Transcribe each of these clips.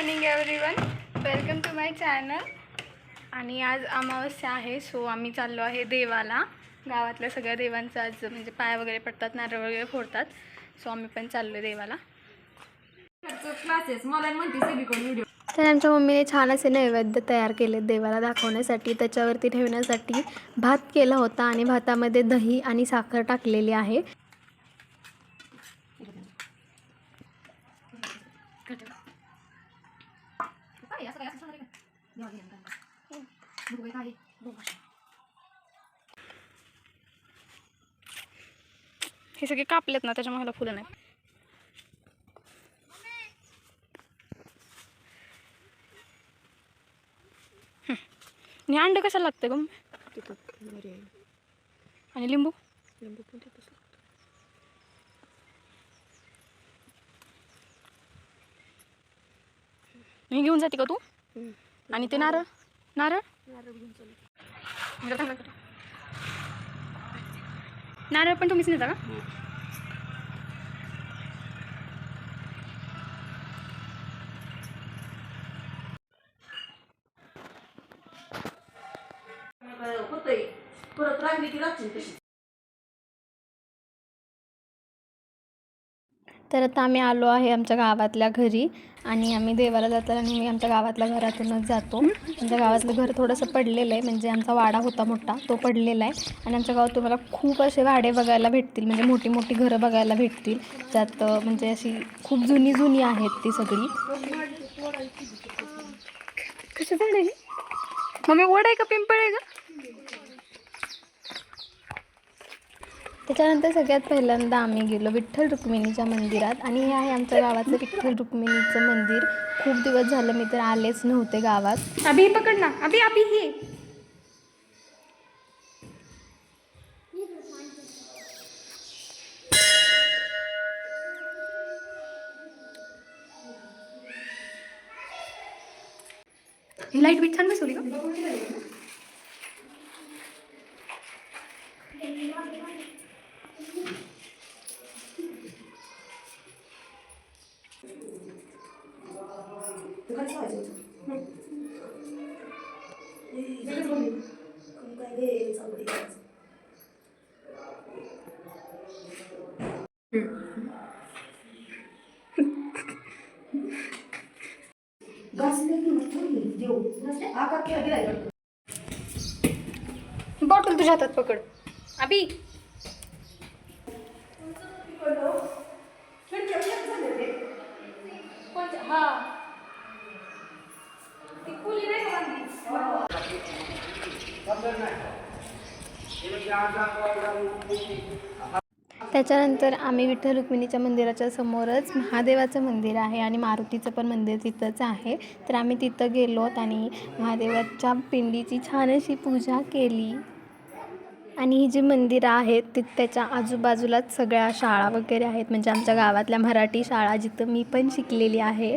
Morning everyone welcome to my channel आणि आज अमावस्या आहे सो आम्ही चाललो आहे देवाला. गावातल्या सगळ्या देवांचं आज म्हणजे पाय वगैरे पडतात नारळ वगैरे फोडतात. सो आम्ही पण चाललो आहे देवाला. क्लासेस मला म्हणते सगळीकडून व्हिडिओ तर आमच्या मम्मीने छान असे नैवेद्य तयार केले देवाला दाखवण्यासाठी. त्याच्यावरती ठेवण्यासाठी भात केला होता आणि भातामध्ये दही आणि साखर टाकलेली आहे. हे सगळे कापलेत ना त्याच्यामुळे ह्याला फुलं नाही आणि अंड कशाला लागतं ग? मम्मी? आणि लिंबू? मी घेऊन जाते का तू? आणि ते नारळ? नारळ? नारळ पण तुम्हीच नेता का? होतंय. परत राहिली की राहतील तशी. तर आता आम्ही आलो आहे आमच्या गावातल्या घरी आणि आम्ही देवाला जाताना नेहमी आमच्या गावातल्या घरातूनच जातो. आमच्या गावातलं घर थोडंसं पडलेलं आहे म्हणजे आमचा वाडा होता मोठा तो पडलेला आहे. आणि आमच्या गावात तुम्हाला खूप असे वाडे बघायला भेटतील म्हणजे मोठी मोठी घरं बघायला भेटतील. ज्यात म्हणजे अशी खूप जुनी जुनी आहेत ती सगळी. कसं झाड आहे मम्मी ओढ आहे का? पिंपळ आहे का? त्याच्यानंतर सगळ्यात पहिल्यांदा आम्ही गेलो विठ्ठल रुक्मिणीच्या मंदिरात आणि हे आहे आमच्या गावातलं विठ्ठल रुक्मिणीचं मंदिर. खूप दिवस झालं मी तर आलेच नव्हते गावात. अभि पकड ना. अभि अभि हे लाइट बीट छान बसवली का? बॉटल तुझ्या हातात पकड. अभी हा त्याच्यानंतर आम्ही विठ्ठल रुक्मिणीच्या मंदिराच्या समोरच महादेवाचं मंदिर आहे आणि मारुतीचं पण मंदिर तिथंच आहे. तर आम्ही तिथं गेलो आणि महादेवाच्या पिंडीची छान अशी पूजा केली. आणि ही जी मंदिरं आहेत ती त्याच्या आजूबाजूलाच सगळ्या शाळा वगैरे आहेत. म्हणजे आमच्या गावातल्या मराठी शाळा जिथं मी पण शिकलेली आहे.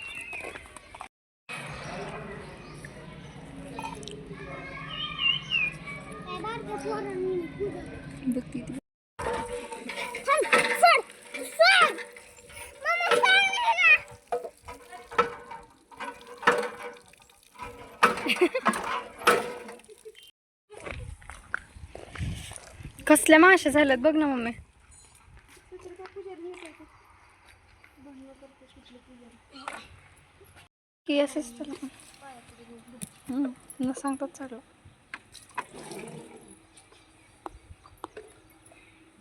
कसल्या माशा झाल्यात बघ ना मम्मी. की असंच त्याला हम्म, न सांगताच चाललं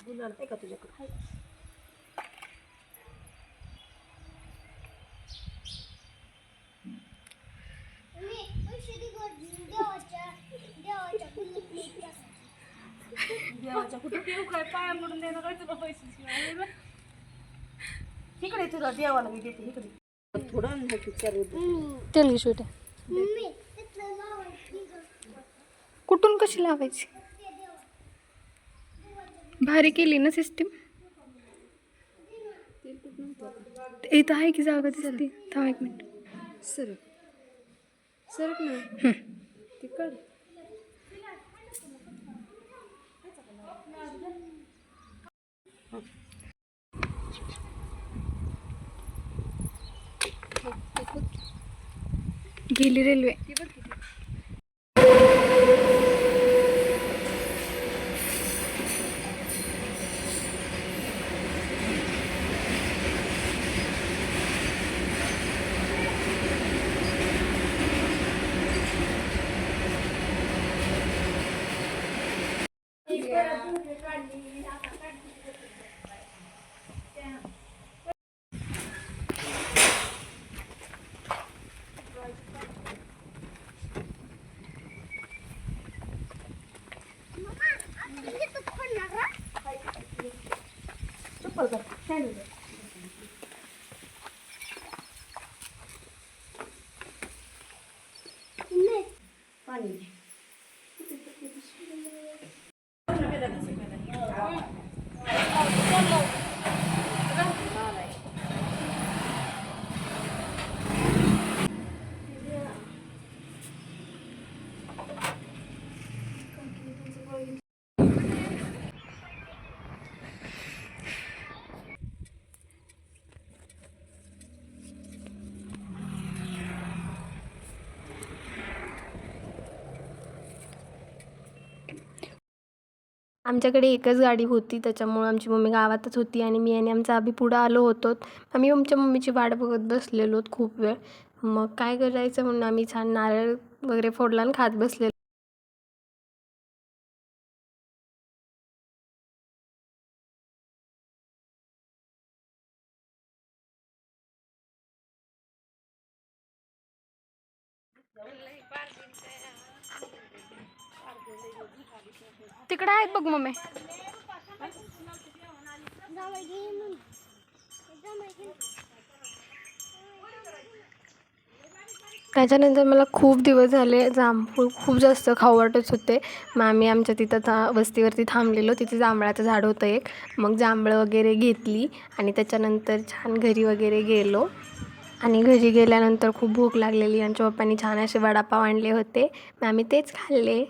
गुलाल का तुझ्याकडे? देवाच्या कुठं देव काय पाया म्हणून देणं काय तुला पैसे इकडे तुला देवाला मी देते इकडे. थोडं नाही चार तेल छोटे कुठून कशी लावायची? भारी केली ना सिस्टीम इथं आहे की जागा दिसते? थांब एक मिनिट सरक. सरक ना. ते कर गेली रेल्वे चप्पल कर सँडल कर पाणी आमच्याकडे एकच गाडी होती त्याच्यामुळं आमची मम्मी गावातच होती आणि मी आणि आमचा आभी पुढं आलो होतो आम्ही आमच्या मम्मीची वाट बघत बसलेलो खूप वेळ. मग काय करायचं म्हणून आम्ही छान नारळ वगैरे फोडला आणि खात बसलेलो. तिकडे आहेत बघ मम्मी. त्याच्यानंतर मला खूप दिवस झाले जांभूळ खूप जास्त खाऊ वाटत होते. मग आम्ही आमच्या तिथं था वस्तीवरती थांबलेलो. तिथे जांभळाचं झाड होतं एक. मग जांभळं वगैरे घेतली आणि त्याच्यानंतर छान घरी वगैरे गेलो. आणि घरी गेल्यानंतर खूप भूक लागलेली. आमच्या पप्पांनी छान असे वडापाव आणले होते. मग आम्ही तेच खाल्ले.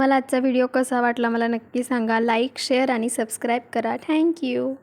मला आजचा व्हिडिओ कसा वाटला मला नक्की सांगा. लाईक शेअर आणि सबस्क्राईब करा. Thank you